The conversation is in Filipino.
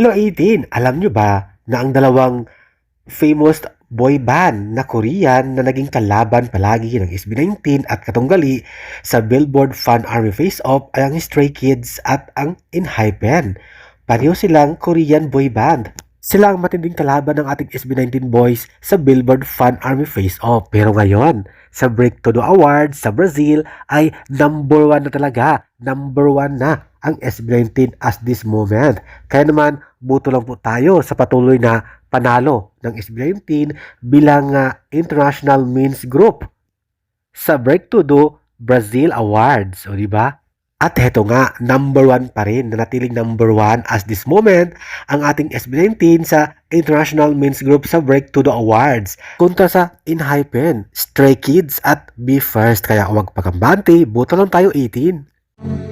Hello 18, alam nyo ba na ang dalawang famous boy band na Korean na naging kalaban palagi ng SB19 at katunggali sa Billboard Fan Army Face Off ay ang Stray Kids at ang Enhypen. Pareho silang Korean boy band. Sila ang matinding kalaban ng ating SB19 boys sa Billboard Fan Army Face Off. Pero ngayon, sa Break to the Awards sa Brazil ay number one na talaga. Number one na ang SB19 as this moment. Kaya naman, buto lang po tayo sa patuloy na panalo ng SB19 bilang ah, International Men's Group sa Break to Do Brazil Awards. O di ba? At heto nga, number one pa rin, nanatiling number one as this moment ang ating SB19 sa International Men's Group sa Break to the Awards kontra sa Inhypen, Stray Kids at Be First. Kaya huwag pagkambante, buto lang tayo 18.